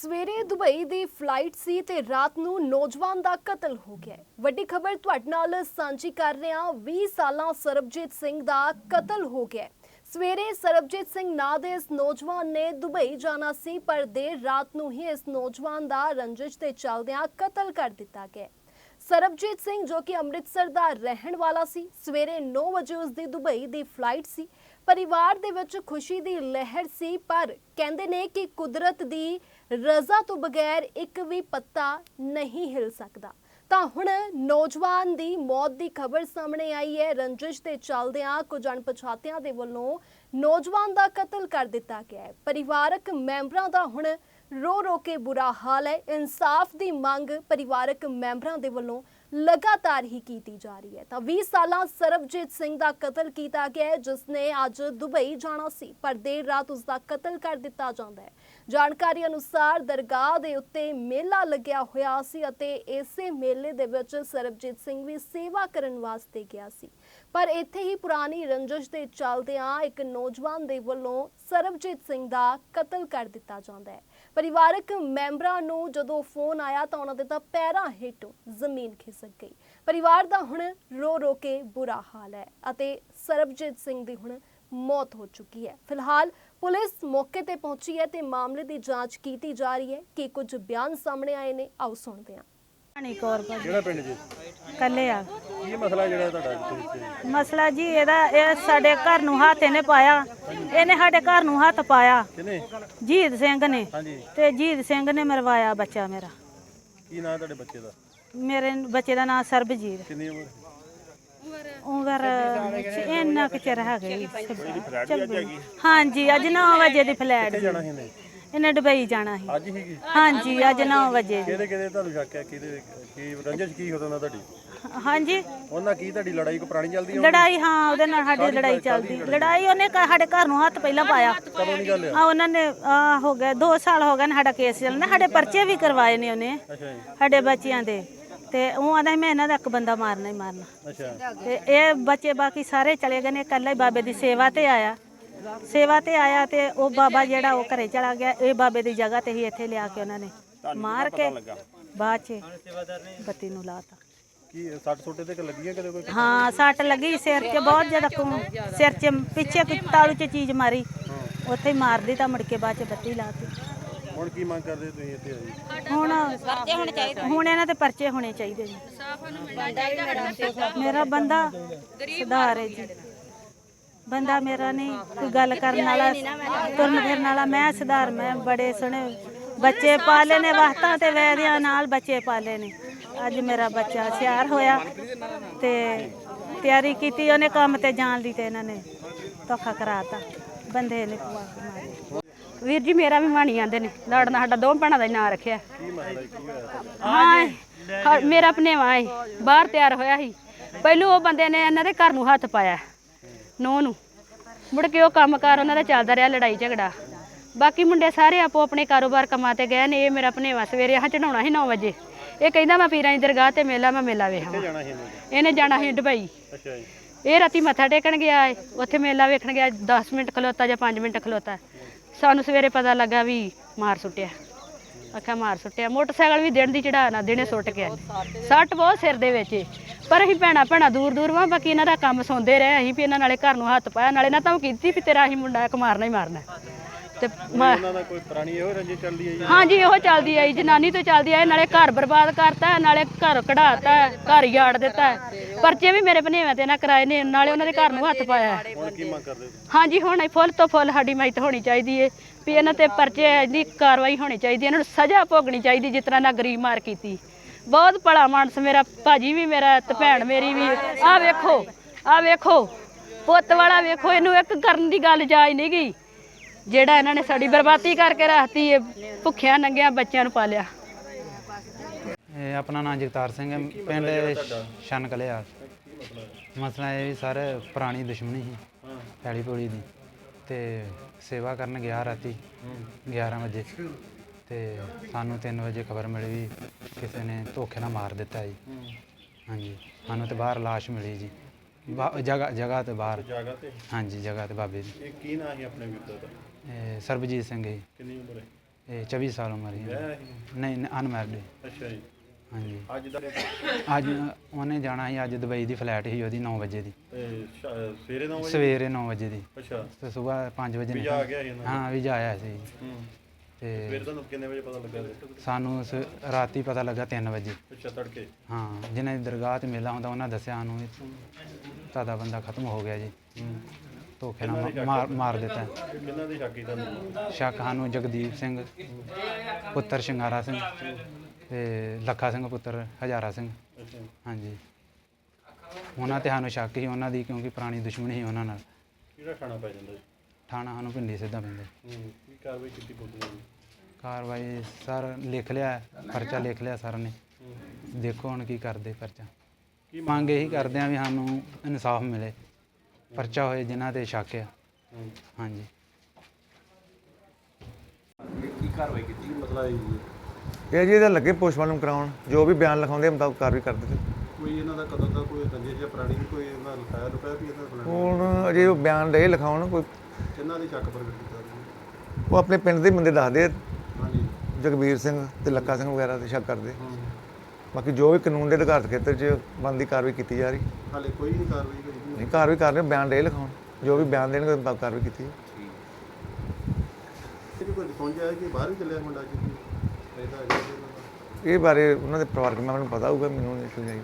ਸਵੇਰੇ ਦੁਬਈ ਦੀ ਫਲਾਈਟ ਸੀ ਤੇ ਰਾਤ ਨੂੰ ਨੌਜਵਾਨ ਦਾ ਕਤਲ ਹੋ ਗਿਆ ਹੈ। ਵੱਡੀ ਖਬਰ ਤੁਹਾਡੇ ਨਾਲ ਸਾਂਝੀ ਕਰ ਰਹੇ ਹਾਂ 20 ਸਾਲਾਂ ਸਰਬਜੀਤ ਸਿੰਘ ਦਾ ਕਤਲ ਹੋ ਗਿਆ ਹੈ। ਸਵੇਰੇ ਸਰਬਜੀਤ ਸਿੰਘ ਨਾਂ ਦੇ ਇਸ ਨੌਜਵਾਨ ਨੇ ਦੁਬਈ ਜਾਣਾ ਸੀ, ਪਰ ਦੇਰ ਰਾਤ ਨੂੰ ਹੀ ਇਸ ਨੌਜਵਾਨ ਦਾ ਰੰਜਿਸ਼ ਦੇ ਚੱਲਦਿਆਂ ਕਤਲ ਕਰ ਦਿੱਤਾ ਗਿਆ ਸਰਬਜੀਤ ਸਿੰਘ ਜੋ ਕਿ ਅੰਮ੍ਰਿਤਸਰ ਦਾ ਰਹਿਣ ਵਾਲਾ ਸੀ, ਸਵੇਰੇ 9 ਵਜੇ ਉਸ ਦੀ ਦੁਬਈ ਦੀ ਫਲਾਈਟ ਸੀ ਪਰਿਵਾਰ ਦੇ ਵਿੱਚ ਖੁਸ਼ੀ ਦੀ ਲਹਿਰ ਸੀ, ਪਰ ਕਹਿੰਦੇ ਨੇ ਕਿ ਕੁਦਰਤ ਦੀ ਰਜ਼ਾ ਤੋਂ ਬਗੈਰ ਇੱਕ ਵੀ ਪੱਤਾ ਨਹੀਂ ਹਿਲ ਸਕਦਾ। ਤਾਂ ਹੁਣ ਨੌਜਵਾਨ ਦੀ ਮੌਤ ਦੀ ਖਬਰ ਸਾਹਮਣੇ ਆਈ ਹੈ। ਰੰਜਿਸ਼ ਦੇ ਚੱਲਦਿਆਂ ਕੁਝ ਅਣਪਛਾਤਿਆਂ ਦੇ ਵੱਲੋਂ ਨੌਜਵਾਨ ਦਾ ਕਤਲ ਕਰ ਦਿੱਤਾ ਗਿਆ ਹੈ। ਪਰਿਵਾਰਕ ਮੈਂਬਰਾਂ ਦਾ ਹੁਣ ਰੋ ਰੋ ਕੇ ਬੁਰਾ ਹਾਲ ਹੈ। ਇਨਸਾਫ ਦੀ ਮੰਗ ਪਰਿਵਾਰਕ ਮੈਂਬਰਾਂ ਦੇ ਵੱਲੋਂ ਲਗਾਤਾਰ ਹੀ ਕੀਤੀ ਜਾ ਰਹੀ ਹੈ। ਤਾਂ 20 ਸਾਲਾਂ ਸਰਬਜੀਤ ਸਿੰਘ ਦਾ ਕਤਲ ਕੀਤਾ ਗਿਆ ਹੈ ਜਿਸ ਨੇ ਅੱਜ ਦੁਬਈ ਜਾਣਾ ਸੀ, ਪਰ ਦੇਰ ਰਾਤ ਉਸ ਦਾ ਕਤਲ ਕਰ ਦਿੱਤਾ ਜਾਂਦਾ ਹੈ। ਜਾਣਕਾਰੀ ਅਨੁਸਾਰ ਦਰਗਾਹ ਦੇ ਉੱਤੇ ਮੇਲਾ ਲੱਗਿਆ ਹੋਇਆ ਸੀ ਅਤੇ ਇਸੇ ਮੇਲੇ ਦੇ ਵਿੱਚ ਸਰਬਜੀਤ ਸਿੰਘ ਵੀ ਸੇਵਾ ਕਰਨ ਵਾਸਤੇ ਗਿਆ ਸੀ। ਪਰ ਇੱਥੇ ਹੀ ਪੁਰਾਣੀ ਰੰਜਿਸ਼ ਦੇ ਚੱਲਦਿਆਂ ਇੱਕ ਨੌਜਵਾਨ ਦੇ ਵੱਲੋਂ ਸਰਬਜੀਤ ਸਿੰਘ ਦਾ ਕਤਲ ਕਰ ਦਿੱਤਾ ਜਾਂਦਾ ਹੈ। ਪਰਿਵਾਰਕ ਮੈਂਬਰਾਂ ਨੂੰ ਜਦੋਂ ਫੋਨ ਆਇਆ ਤਾਂ ਉਹਨਾਂ ਦੇ ਤਾਂ ਪੈਰਾਂ ਹੇਠੋਂ ਜ਼ਮੀਨ ਖਿਸਕ ਗਈ। ਪਰਿਵਾਰ ਦਾ ਹੁਣ ਰੋ ਰੋ ਕੇ ਬੁਰਾ ਹਾਲ ਹੈ ਅਤੇ ਸਰਬਜੀਤ ਸਿੰਘ ਦੀ ਹੁਣ ਮੌਤ ਹੋ ਚੁੱਕੀ ਹੈ। ਫਿਲਹਾਲ ਪੁਲਿਸ ਮੌਕੇ ਤੇ ਪਹੁੰਚੀ ਹੈ ਤੇ ਮਾਮਲੇ ਦੀ ਜਾਂਚ ਕੀਤੀ ਜਾ ਰਹੀ ਹੈ ਕਿ ਕੁਝ ਬਿਆਨ ਸਾਹਮਣੇ ਆਏ ਨੇ। ਆਓ ਸੁਣਦੇ ਹਾਂ। ਹਣੀ ਕੌਰ ਭਾਜੀ। ਕਿਹੜਾ ਪਿੰਡ ਜੀ? ਕੱਲੇ ਆ। ਕੀ ਮਸਲਾ ਜਿਹੜਾ ਤੁਹਾਡਾ ਅੱਜ ਤੁਸੀਂ ਮਸਲਾ ਜੀ ਇਹਦਾ ਇਹ ਸਾਡੇ ਘਰ ਨੂੰ ਹੱਥ ਇਹਨੇ ਪਾਇਆ। ਇਹਨੇ ਸਾਡੇ ਘਰ ਨੂੰ ਹੱਥ ਪਾਇਆ। ਜੀਤ ਸਿੰਘ ਨੇ। ਹਾਂਜੀ। ਤੇ ਜੀਤ ਸਿੰਘ ਨੇ ਮਰਵਾਇਆ ਬੱਚਾ ਮੇਰਾ। ਕੀ ਨਾਂ ਤੁਹਾਡੇ ਬੱਚੇ ਦਾ? ਮੇਰੇ ਬੱਚੇ ਦਾ ਨਾਮ ਸਰਬਜੀਤ। ਕਿੰਨੀ ਉਮਰ? ਉਮਰ ਇੰਨਾ ਕੁ ਚਿਰ ਹੈਗਾ ਜੀ। ਛੱਬੀ। ਹਾਂਜੀ ਅੱਜ 9 ਵਜੇ ਦੀ ਫਲੈਟ ਕਿੱਥੇ ਜਾਣਾ ਸੀ ਇਹਨੇ ਇਹਨੇ ਦੁਬਈ ਜਾਣਾ ਸੀ। ਅੱਜ ਹੀ ਕੀ ਹਾਂਜੀ ਅੱਜ 9 ਵਜੇ। ਕਿਹਦੇ ਕਿਹਦੇ ਤੁਹਾਨੂੰ ਸ਼ੱਕ ਹੈ? ਕਿਹਦੇ ਕੀ ਰੰਜਿਸ਼ ਕੀ ਹੋਦਾ ਤੁਹਾਡੀ? ਹਾਂਜੀ। ਉਹਨਾਂ ਕੀ ਤੁਹਾਡੀ ਲੜਾਈ? ਕੋ ਪੁਰਾਣੀ ਚੱਲਦੀ ਹੈ ਲੜਾਈ ਹਾਂ ਉਹਦੇ ਨਾਲ ਸਾਡੀ ਲੜਾਈ ਚੱਲਦੀ। ਲੜਾਈ? ਉਹਨੇ ਸਾਡੇ ਘਰ ਨੂੰ ਹੱਥ ਪਹਿਲਾਂ ਪਾਇਆ। ਕਦੋਂ ਦੀ ਗੱਲ ਆ? ਆ ਉਹਨਾਂ ਨੇ ਆ ਹੋ ਗਿਆ 2 ਸਾਲ ਹੋ ਗਏ ਨੇ ਸਾਡਾ ਕੇਸ ਚੱਲਣਾ। ਸਾਡੇ ਪਰਚੇ ਵੀ ਕਰਵਾਏ ਨੇ ਉਹਨੇ ਅੱਛਾ ਜੀ। ਸਾਡੇ ਬੱਚਿਆਂ ਦੇ। ਤੇ ਉਹ ਆਂਦਾ ਮੈਂ ਇਹਨਾਂ ਦਾ ਇੱਕ ਬੰਦਾ ਮਾਰਨਾ ਹੀ ਮਾਰਨਾ। ਅੱਛਾ। ਤੇ ਇਹ ਬੱਚੇ ਬਾਕੀ ਸਾਰੇ ਚਲੇ ਗਏ ਨੇ ਇਕੱਲਾ ਹੀ ਬਾਬੇ ਦੀ ਸੇਵਾ ਤੇ ਆਇਆ। ਸੇਵਾ ਤੇ ਆਇਆ ਤੇ ਉਹ ਬਾਬਾ ਜਿਹੜਾ ਉਹ ਘਰੇ ਚਲਾ ਗਿਆ ਇਹ ਬਾਬੇ ਦੀ ਜਗ੍ਹਾ ਤੇ ਹੀ ਇੱਥੇ ਲਿਆ ਕੇ ਉਹਨਾਂ ਨੇ ਮਾਰ ਕੇ ਬਾਅਦ ਚ ਬੱਤੀ ਨੂੰ ਲਾਤਾ। ਕੀ ਸੱਟ ਸੋਟੇ ਤੇ ਲੱਗੀਆਂ ਕਦੇ ਕੋਈ? ਹਾਂ ਸੱਟ ਲੱਗੀ ਸਿਰ 'ਚ ਬਹੁਤ ਜ਼ਿਆਦਾ ਖੂਨ ਸਿਰ 'ਚ ਪਿੱਛੇ ਕੋਈ ਤਾਲੂ 'ਚ ਚੀਜ਼ ਮਾਰੀ ਉੱਥੇ ਹੀ ਮਾਰਦੀ ਤਾਂ ਮੁੜ ਕੇ ਬਾਅਦ 'ਚ ਬੱਤੀ ਲਾਤੀ। ਹੁਣ ਕੀ ਮੰਗ ਕਰਦੇ ਤੁਸੀਂ ਇੱਥੇ ਆਜੀ ਹੁਣ ਪਰਚੇ ਹੋਣੇ ਚਾਹੀਦੇ ਹੁਣ ਇਹਨਾਂ ਤੇ ਪਰਚੇ ਹੋਣੇ ਚਾਹੀਦੇ ਜੀ ਮੇਰਾ ਬੰਦਾ ਸੁਧਾਰ ਹੈ ਜੀ। ਬੰਦਾ ਮੇਰਾ ਨਹੀਂ ਕੋਈ ਗੱਲ ਕਰਨ ਵਾਲਾ ਤੁਰਨ ਫਿਰਨ ਵਾਲਾ ਮੈਂ ਸੁਧਾਰ ਮੈਂ ਬੜੇ ਸੋਹਣੇ ਬੱਚੇ ਪਾਲੇ ਨੇ ਵਾਹਤਾਂ ਤੇ ਵੈਦਿਆਂ ਨਾਲ ਬੱਚੇ ਪਾਲੇ ਨੇ। ਅੱਜ ਮੇਰਾ ਬੱਚਾ ਹੁਸ਼ਿਆਰ ਹੋਇਆ ਤੇ ਤਿਆਰੀ ਕੀਤੀ ਉਹਨੇ ਕੰਮ ਤੇ ਜਾਣ ਦੀ ਤੇ ਇਹਨਾਂ ਨੇ ਧੋਖਾ ਕਰਾਤਾ। ਬੰਦੇ ਨੇ ਵੀਰ ਜੀ ਮੇਰਾ ਵੀ ਮਾਣੀ ਆਂਦੇ ਨੇ। ਲੜਨਾ ਸਾਡਾ ਦੋ ਭੈਣਾਂ ਦਾ ਹੀ ਨਾਂ ਰੱਖਿਆ। ਹਾਂ ਮੇਰਾ ਭਨੇਵਾ ਹੈ ਬਾਹਰ ਤਿਆਰ ਹੋਇਆ ਸੀ। ਪਹਿਲੂ ਉਹ ਬੰਦੇ ਨੇ ਇਹਨਾਂ ਦੇ ਘਰ ਨੂੰ ਹੱਥ ਪਾਇਆ। ਨੋ ਨੂੰ। ਮੁੜ ਕੇ ਉਹ ਕੰਮਕਾਰ ਉਹਨਾਂ ਦਾ ਚੱਲਦਾ ਰਿਹਾ ਲੜਾਈ ਝਗੜਾ। ਬਾਕੀ ਮੁੰਡੇ ਸਾਰੇ ਆਪੋ ਆਪਣੇ ਕਾਰੋਬਾਰ ਕੰਮਾਂ ਤੇ ਗਏ ਨੇ ਇਹ ਮੇਰਾ ਭਨੇਵਾ ਸਵੇਰੇ ਆਹ ਚੜਾਉਣਾ ਸੀ 9 ਵਜੇ। ਇਹ ਕਹਿੰਦਾ ਮੈਂ ਪੀਰਾਂ ਦੀ ਦਰਗਾਹ ਤੇ ਮੇਲਾ ਮੈਂ ਮੇਲਾ ਵੇਖਾਂ। ਇਹਨੇ? ਜਾਣਾ ਸੀ ਦੁਬਈ ਅੱਛਾ ਜੀ। ਇਹ ਰਾਤੀ ਮੱਥਾ ਟੇਕਣ ਗਿਆ ਏ। ਉੱਥੇ ਮੇਲਾ ਵੇਖਣ ਗਿਆ 10 ਮਿੰਟ ਖਲੋਤਾ ਜਾਂ 5 ਮਿੰਟ ਖਲੋਤਾ। ਸਾਨੂੰ ਸਵੇਰੇ ਪਤਾ ਲੱਗਾ ਵੀ ਮਾਰ ਸੁੱਟਿਆ। ਅੱਖਾਂ ਮਾਰ ਸੁੱਟਿਆ। ਮੋਟਰਸਾਈਕਲ ਵੀ ਦਿਨ ਦੀ ਚੜਾ ਨਾ ਦਿਨੇ ਸੁੱਟ ਆਏ। ਸੱਟ ਬਹੁਤ ਸਿਰ ਦੇ ਵਿੱਚ। ਪਰ ਅਸੀਂ ਭੈਣਾ ਭੈਣਾ ਦੂਰ ਦੂਰ ਵਾਂ ਬਾਕੀ ਇਹਨਾਂ ਦਾ ਕੰਮ ਸੌਂਦੇ ਰਹੇ ਅਸੀਂ ਵੀ ਇਹਨਾਂ ਨਾਲੇ ਘਰ ਨੂੰ ਹੱਥ ਪਾਇਆ ਨਾਲੇ ਨਾ ਤਾਂ ਉਹ ਕੀਤੀ ਵੀ ਤੇਰਾ ਅਸੀਂ ਮੁੰਡਾ ਇੱਕ ਮਾਰਨਾ ਹੀ ਮਾਰਨਾ। ਤੇ ਮੈਂ- ਉਹਨਾਂ ਦਾ ਕੋਈ ਪੁਰਾਣੀ ਇਹੋ ਰੰਜਿਸ਼ ਚੱਲਦੀ ਹੈ ਜੀ ਹਾਂਜੀ ਇਹੋ ਚੱਲਦੀ ਆਈ ਜਨਾਨੀ ਤੋਂ ਚੱਲਦੀ ਆਈ ਨਾਲੇ ਘਰ ਬਰਬਾਦ ਕਰਤਾ ਨਾਲੇ ਘਰ ਕਢਾਤਾ ਘਰ ਯਾੜ ਦਿੱਤਾ। ਪਰਚੇ ਵੀ ਮੇਰੇ ਭਨੇਵੇਂ ਤੇ ਨਾ ਕਰਾਏ ਨੇ ਨਾਲੇ ਉਹਨਾਂ ਦੇ ਘਰ ਨੂੰ ਹੱਥ ਪਾਇਆ। ਹੁਣ ਕੀ ਮੰਗ ਕਰਦੇ ਹਾਂਜੀ ਹੁਣ ਇਹ ਫੁੱਲ ਤੋਂ ਫੁੱਲ ਸਾਡੀ ਮਾਈਤ ਹੋਣੀ ਚਾਹੀਦੀ ਏ ਵੀ ਇਹਨਾਂ ਤੇ ਪਰਚੇ ਦੀ ਕਾਰਵਾਈ ਹੋਣੀ ਚਾਹੀਦੀ ਇਹਨਾਂ ਨੂੰ ਸਜ਼ਾ ਭੋਗਣੀ ਚਾਹੀਦੀ ਜਿਸ ਤਰ੍ਹਾਂ ਨਾ ਗਰੀਬ ਮਾਰ ਕੀਤੀ। ਬਹੁਤ ਭਲਾ ਮਾਨਸ ਮੇਰਾ, ਭਾਜੀ ਵੀ ਮੇਰਾ ਤੇ ਭੈਣ ਮੇਰੀ ਵੀ। ਆਹ ਵੇਖੋ ਆਹ ਵੇਖੋ, ਪੁੱਤ ਵਾਲਾ ਵੇਖੋ, ਇਹਨੂੰ ਇੱਕ ਕਰਨ ਦੀ ਗੱਲ ਜਾਇਜ਼ ਨਹੀਂ ਗਈ। ਜਿਹੜਾ ਇਹਨਾਂ ਨੇ ਸਾਡੀ ਬਰਬਾਦੀ ਕਰਕੇ ਰੱਖਤੀ ਏ ਭੁੱਖਿਆਂ ਨੰਗਿਆਂ ਬੱਚਿਆਂ ਨੂੰ ਪਾਲਿਆ। ਇਹ ਆਪਣਾ ਨਾਮ ਜਗਤਾਰ ਸਿੰਘ ਹੈ, ਪਿੰਡ ਸ਼ਨ ਕਲਿਆ ਮਸਲਾ ਇਹ ਵੀ ਸਰ, ਪੁਰਾਣੀ ਦੁਸ਼ਮਣੀ ਸੀ, ਪੈਲੀ ਪੂੜੀ ਦੀ। ਤੇ ਸੇਵਾ ਕਰਨ ਗਿਆ ਰਾਤੀ 11 ਵਜੇ। ਤੇ ਸਾਨੂੰ 3 ਵਜੇ ਖਬਰ ਮਿਲੀ ਵੀ ਕਿਸੇ ਨੇ ਧੋਖੇ ਨਾਲ ਮਾਰ ਦਿੱਤਾ ਜੀ। ਹਾਂਜੀ ਸਾਨੂੰ ਤੇ ਬਾਹਰ ਲਾਸ਼ ਮਿਲੀ ਜੀ। ਬਾ- ਜਗ੍ਹਾ ਜਗ੍ਹਾ ਤੇ ਬਾਹਰ। ਜਗ੍ਹਾ ਤੇ? ਹਾਂਜੀ ਜਗ੍ਹਾ ਤੇ ਬਾਬੇ ਦੀ ਇਹ ਕੀ ਨਾਂ ਸੀ ਆਪਣੇ ਵੀਰ ਦਾ? ਇਹ ਸਰਬਜੀਤ ਸਿੰਘ ਜੀ। ਕਿੰਨੀ ਉਮਰ ਹੈ? ਇਹ 24 ਸਾਲ ਉਮਰ ਸੀ ਵਿਆਹਿਆ ਸੀ ਨਹੀਂ। ਅਨਮੈਰਿਡ ਅੱਛਾ ਜੀ। ਹਾਂਜੀ। ਅੱਜ ਦਾ ਅੱਜ ਉਹਨੇ ਜਾਣਾ ਸੀ ਅੱਜ ਦੁਬਈ ਦੀ ਫਲਾਈਟ ਸੀ ਉਹਦੀ 9 ਵਜੇ ਦੀ। ਸ਼- ਸਵੇਰੇ 9 ਵਜੇ? ਸਵੇਰੇ 9 ਵਜੇ ਦੀ। ਅੱਛਾ। ਤੇ ਸਵੇਰ 5 ਵਜੇ ਵੀਜ਼ਾ ਆ ਗਿਆ ਸੀ ਇਹਨਾਂ ਦਾ? ਹਾਂ ਵੀਜ਼ਾ ਆਇਆ ਸੀ। ਹੂੰ। ਤੇ ਸਵੇਰੇ ਤੁਹਾਨੂੰ ਕਿੰਨੇ ਵਜੇ ਪਤਾ ਲੱਗਾ ਸੀ? ਸਾਨੂੰ ਸ- ਰਾਤੀ ਪਤਾ ਲੱਗਾ 3 ਵਜੇ। ਅੱਛਾ ਤੜਕੇ। ਹਾਂ ਜਿਨ੍ਹਾਂ ਦੀ ਦਰਗਾਹ 'ਤੇ ਮੇਲਾ ਹੁੰਦਾ ਉਹਨਾਂ ਦੱਸਿਆ ਸਾਨੂੰ ਵੀ ਤੁਹਾਡਾ ਬੰਦਾ ਖਤਮ ਹੋ ਗਿਆ ਜੀ। ਧੋਖੇ ਨਾਲ ਮਾ- ਮਾਰ ਮਾਰ ਦਿੱਤਾ। ਕਿੰਨਾਂ ਦੀ ਸ਼ੱਕੀ ਤੁਹਾਨੂੰ? ਸ਼ੱਕ ਸਾਨੂੰ ਜਗਦੀਪ ਸਿੰਘ ਪੁੱਤਰ ਸ਼ਿੰਗਾਰਾ ਸਿੰਘ ਤੇ ਲੱਖਾ ਸਿੰਘ ਪੁੱਤਰ ਹਜ਼ਾਰਾ ਸਿੰਘ। ਅੱਛਾ। ਹਾਂਜੀ। ਉਹਨਾਂ ਤੇ ਸਾਨੂੰ ਸ਼ੱਕ ਸੀ ਉਹਨਾਂ ਦੀ ਕਿਉਂਕਿ ਪੁਰਾਣੀ ਦੁਸ਼ਮਣੀ ਸੀ ਉਹਨਾਂ ਨਾਲ। ਕਿਹੜਾ ਖਾਣਾ ਪੈ ਜਾਂਦਾ ਜੀ? ਥਾਣਾ ਸਾਨੂੰ ਪਿੰਡੀ ਸਿੱਧਾ ਪੈਂਦਾ ਹੂੰ। ਕੀ ਕਾਰਵਾਈ ਕੀਤੀ ਪੁਲਿਸ ਨੇ? ਕਾਰਵਾਈ ਸਰ ਲਿਖ ਲਿਆ ਪਰਚਾ ਲਿਖ ਲਿਆ ਸਰ ਨੇ। ਦੇਖੋ ਹੁਣ ਕੀ ਕਰਦੇ ਪਰਚਾ। ਕੀ ਮੰਗ ਇਹੀ ਕਰਦੇ ਆ ਵੀ ਸਾਨੂੰ ਇਨਸਾਫ ਮਿਲੇ। ਪਰਚਾ ਹੋਏ ਜਿਨ੍ਹਾਂ ਤੇ ਸ਼ੱਕ ਆ। ਹੂੰ। ਹਾਂਜੀ। ਕੀ ਕਾਰਵਾਈ ਕੀਤੀ? ਮਸਲਾ ਇਹ ਜੀ? ਇਹ ਜੀ ਇਹਦਾ ਲੱਗੇ ਪੋਸਟਮਾਰਟਮ ਕਰਾਉਣ। ਜੋ ਵੀ ਬਿਆਨ ਲਿਖਾਉਂਦੇ ਮੁਤਾਬਕ ਕਾਰਵਾਈ ਕਰ ਦਿੱਤੀ ਕੋਈ ਇਹਨਾਂ ਦਾ ਕਦੋਂ ਦਾ ਕੋਈ ਰੰਜਿਸ਼ ਜਾਂ ਪੁਰਾਣੀ ਕੋਈ ਇਹਨਾਂ ਲਿਖਾਇਆ ਲੁਕਾਇਆ ਵੀ ਇਹਨਾਂ ਦਾ ਹੁਣ ਅਜੇ ਉਹ ਬਿਆਨ ਦੇ ਲਿਖਾਉਣ ਕੋਈ ਕਿੰਨਾਂ ਦੀ ਸ਼ੱਕ ਪ੍ਰਗਟ ਕੀਤਾ ਜੀ ਉਹ ਆਪਣੇ ਪਿੰਡ ਦੇ ਬੰਦੇ ਦੱਸਦੇ ਆ, ਹਾਂਜੀ। ਜਗਬੀਰ ਸਿੰਘ ਤੇ ਲੱਖਾ ਸਿੰਘ ਵਗੈਰਾ ਤੇ ਸ਼ੱਕ ਕਰਦੇ। ਹੂੰ। ਬਾਕੀ ਜੋ ਵੀ ਕਾਨੂੰਨ ਦੇ ਅਧਿਕਾਰਤ ਖੇਤਰ 'ਚ ਬਣਦੀ ਕਾਰਵਾਈ ਕੀਤੀ ਜਾ ਰਹੀ। ਹਾਲੇ ਕੋਈ ਨਹੀਂ ਕਾਰਵਾਈ ਕਰੀ ਨਹੀਂ ਕਾਰਵਾਈ ਕਰ ਰਹੇ ਬਿਆਨ ਦੇ ਲਿਖਾਉਣ। ਜੋ ਵੀ ਬਿਆਨ ਦੇਣਗੇ ਉਹਦੇ ਮੁਤਾਬਕ ਕਾਰਵਾਈ ਕੀਤੀ ਹੈ ਕਿ ਕੋਈ ਰਿਸਪੌਂਸ ਆਇਆ ਕਿ ਬਾਹਰ ਵੀ ਚੱਲਿਆ ਮੁੰਡਾ ਜੀ? ਇਹਦਾ ਇਹ ਬਾਰੇ ਉਹਨਾਂ ਦੇ ਪਰਿਵਾਰਕ ਮੈਂਬਰਾਂ ਨੂੰ ਪਤਾ ਹੋਊਗਾ ਮੈਨੂੰ ਨਹੀਂ ਸੁਣਾਈ